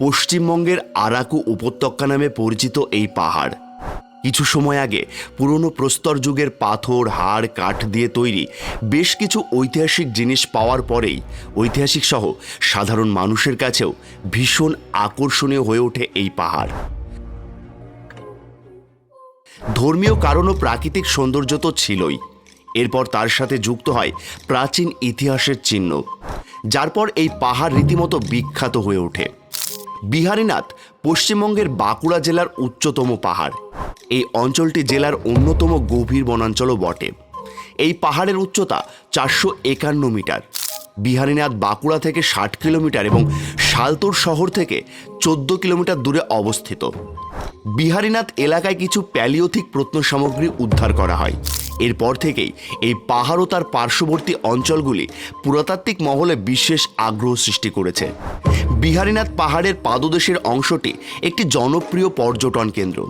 পশ্চিমবঙ্গের আরাকু উপত্যকা নামে পরিচিত এই পাহাড়। কিছু সময় আগে পুরনো প্রস্তর যুগের পাথর, হাড়, কাঠ দিয়ে তৈরি বেশ কিছু ঐতিহাসিক জিনিস পাওয়ার পরেই ঐতিহাসিক সহ সাধারণ মানুষের কাছেও ভীষণ আকর্ষণীয় হয়ে ওঠে এই পাহাড়। ধর্মীয় কারণ ও প্রাকৃতিক সৌন্দর্য তো ছিলই। এরপর তার সাথে যুক্ত হয় প্রাচীন ইতিহাসের চিহ্ন, যার পর এই পাহাড় রীতিমতো বিখ্যাত হয়ে ওঠে। বিহারীনাথ পশ্চিমবঙ্গের বাঁকুড়া জেলার উচ্চতম পাহাড়। এই অঞ্চলটি জেলার অন্যতম গভীর বনাঞ্চলও বটে। এই পাহাড়ের উচ্চতা চারশো একান্ন মিটার। বিহারীনাথ বাঁকুড়া থেকে ষাট কিলোমিটার এবং শালতোর শহর থেকে চোদ্দ কিলোমিটার দূরে অবস্থিত। বিহারীনাথ এলাকায় কিছু প্যালিওথিক প্রত্ন সামগ্রী উদ্ধার করা হয়। এরপর থেকেই এই পাহাড় ও তার পার্শ্ববর্তী অঞ্চলগুলি পুরাতাত্ত্বিক মহলে বিশেষ আগ্রহ সৃষ্টি করেছে। বিহারীনাথ পাহাড়ের পাদদেশের অংশটি একটি জনপ্রিয় পর্যটন কেন্দ্র।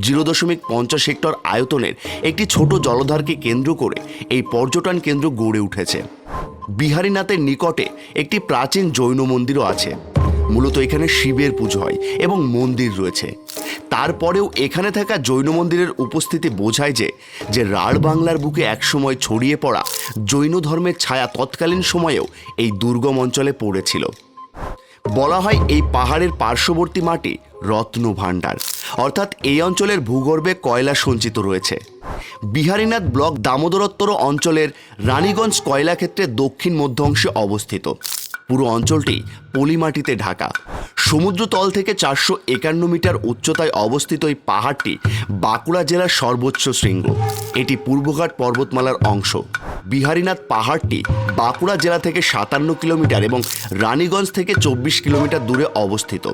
জিরো দশমিক পঞ্চাশ হেক্টর আয়তনের একটি ছোট জলধারকে কেন্দ্র করে এই পর্যটন কেন্দ্র গড়ে উঠেছে। বিহারীনাথের নিকটে একটি প্রাচীন জৈন মন্দিরও আছে। মূলত এখানে শিবের পুজো হয় এবং মন্দির রয়েছে। তারপরেও এখানে থাকা জৈন মন্দিরের উপস্থিতি বোঝায় যে যে রাঢ় বাংলার বুকে একসময় ছড়িয়ে পড়া জৈন ধর্মের ছায়া তৎকালীন সময়েও এই দুর্গম অঞ্চলে পড়েছিল। বলা হয় এই পাহাড়ের পার্শ্ববর্তী মাটি রত্ন ভাণ্ডার। অর্থাৎ এই অঞ্চলের ভূগর্ভে কয়লা সঞ্চিত রয়েছে। বিহারীনাথ ব্লক দামোদরোত্তর অঞ্চলের রানীগঞ্জ কয়লা ক্ষেত্রের দক্ষিণ মধ্য অংশে অবস্থিত। পুরো অঞ্চলটি পলিমাটিতে ঢাকা। সমুদ্রতল থেকে চারশো একান্ন মিটার উচ্চতায় অবস্থিত এই পাহাড়টি বাঁকুড়া জেলার সর্বোচ্চ শৃঙ্গ। এটি পূর্বঘাট পর্বতমালার অংশ। বিহারীনাথ পাহাড়টি বাঁকুড়া জেলা থেকে সাতান্ন কিলোমিটার এবং রানীগঞ্জ থেকে চব্বিশ কিলোমিটার দূরে অবস্থিত।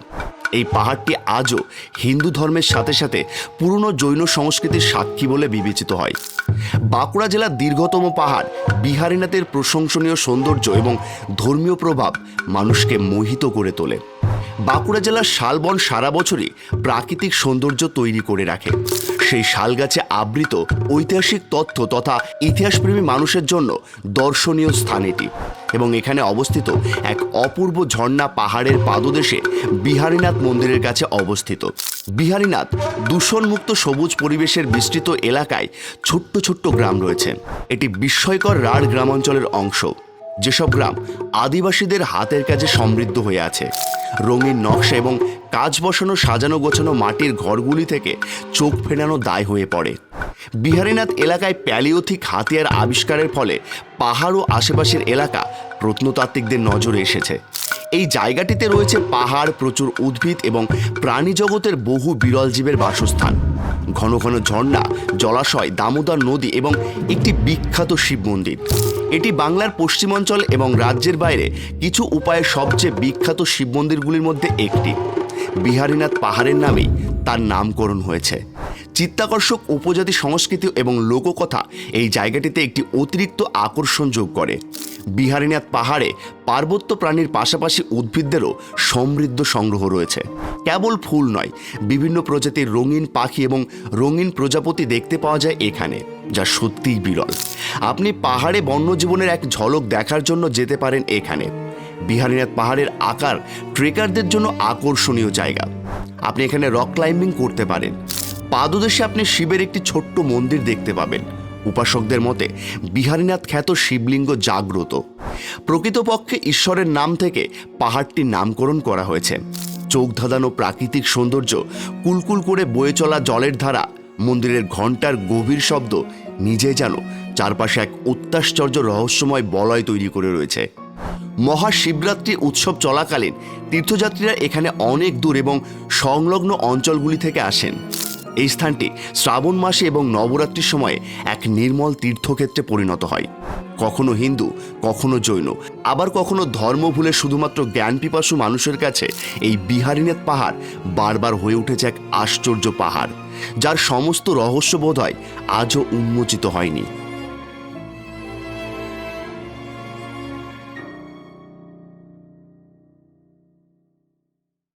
এই পাহাড়টি আজও হিন্দু ধর্মের সাথে সাথে পুরনো জৈন সংস্কৃতির সাক্ষী বলে বিবেচিত হয়। বাঁকুড়া জেলার দীর্ঘতম পাহাড় বিহারীনাথের প্রশংসনীয় সৌন্দর্য এবং ধর্মীয় প্রভাব মানুষকে মোহিত করে তোলে। বাঁকুড়া জেলার শালবন সারা বছরই প্রাকৃতিক সৌন্দর্য তৈরি করে রাখে। সেই শাল গাছে আবৃত ঐতিহাসিক তথ্য তথা ইতিহাসপ্রেমী মানুষের জন্য দর্শনীয় স্থান এটি। এবং এখানে অবস্থিত এক অপূর্ব ঝর্ণা পাহাড়ের পাদদেশে বিহারীনাথ মন্দিরের কাছে অবস্থিত। বিহারীনাথ দূষণমুক্ত সবুজ পরিবেশের বিস্তৃত এলাকায় ছোট্ট ছোট্ট গ্রাম রয়েছে। এটি বিস্ময়কর রাঢ় গ্রামাঞ্চলের অংশ। যেসব গ্রাম আদিবাসীদের হাতের কাজে সমৃদ্ধ হয়ে আছে। রঙিন নকশা এবং কাজ বসানো, সাজানো, গোছানো মাটির ঘরগুলি থেকে চোখ ফেরানো দায় হয়ে পড়ে। বিহারীনাথ এলাকায় প্যালিওথিক হাতিয়ার আবিষ্কারের ফলে পাহাড় ও আশেপাশের এলাকা প্রত্নতাত্ত্বিকদের নজরে এসেছে। এই জায়গাটিতে রয়েছে পাহাড়, প্রচুর উদ্ভিদ এবং প্রাণী জগতের বহু বিরল জীবের বাসস্থান। ঘন ঘন ঝর্ণা, জলাশয়, দামোদর নদী এবং একটি বিখ্যাত শিব মন্দির। এটি বাংলার পশ্চিমাঞ্চল এবং রাজ্যের বাইরে কিছু উপায়ে সবচেয়ে বিখ্যাত শিব মন্দিরগুলির মধ্যে একটি। বিহারীনাথ পাহাড়ের নামেই তার নামকরণ হয়েছে। চিত্তাকর্ষক উপজাতি সংস্কৃতি এবং লোককথা এই জায়গাটিতে একটি অতিরিক্ত আকর্ষণ যোগ করে। বিহারীনাথ পাহাড়ে পার্বত্য প্রাণীর পাশাপাশি উদ্ভিদদেরও সমৃদ্ধ সংগ্রহ রয়েছে। কেবল ফুল নয়, বিভিন্ন প্রজাতির রঙিন পাখি এবং রঙিন প্রজাপতি দেখতে পাওয়া যায় এখানে, যা সত্যিই বিরল। আপনি পাহাড়ে বন্যজীবনের এক ঝলক দেখার জন্য যেতে পারেন এখানে। বিহারীনাথ পাহাড়ের আকার ট্রেকারদের জন্য আকর্ষণীয় জায়গা। আপনি এখানে রক ক্লাইম্বিং করতে পারেন। পাদদেশে আপনি শিবের একটি ছোট্ট মন্দির দেখতে পাবেন। উপাসকদের মতে, বিহারীনাথ খ্যাত শিবলিঙ্গ জাগ্রত। প্রকৃতপক্ষে ঈশ্বরের নাম থেকে পাহাড়টির নামকরণ করা হয়েছে। চোখ ধাঁধানো প্রাকৃতিক সৌন্দর্য কুলকুল করে বয়ে চলা জলের ধারা, মন্দিরের ঘণ্টার গভীর শব্দ নিজে যেন চারপাশে এক অত্যাশ্চর্য রহস্যময় বলয় তৈরি করে রয়েছে। মহাশিবরাত্রি উৎসব চলাকালীন তীর্থযাত্রীরা এখানে অনেক দূর এবং সংলগ্ন অঞ্চলগুলি থেকে আসেন। এই স্থানটি শ্রাবণ মাসে এবং নবরাত্রির সময়ে এক নির্মল তীর্থক্ষেত্রে পরিণত হয়। কখনো হিন্দু, কখনো জৈন, আবার কখনো ধর্ম ভুলে শুধুমাত্র জ্ঞানপিপাসু মানুষের কাছে এই বিহারিনাথ পাহাড় বারবার হয়ে উঠেছে এক আশ্চর্য পাহাড়, যার সমস্ত রহস্য বোধ হয় আজও উন্মোচিত হয়নি।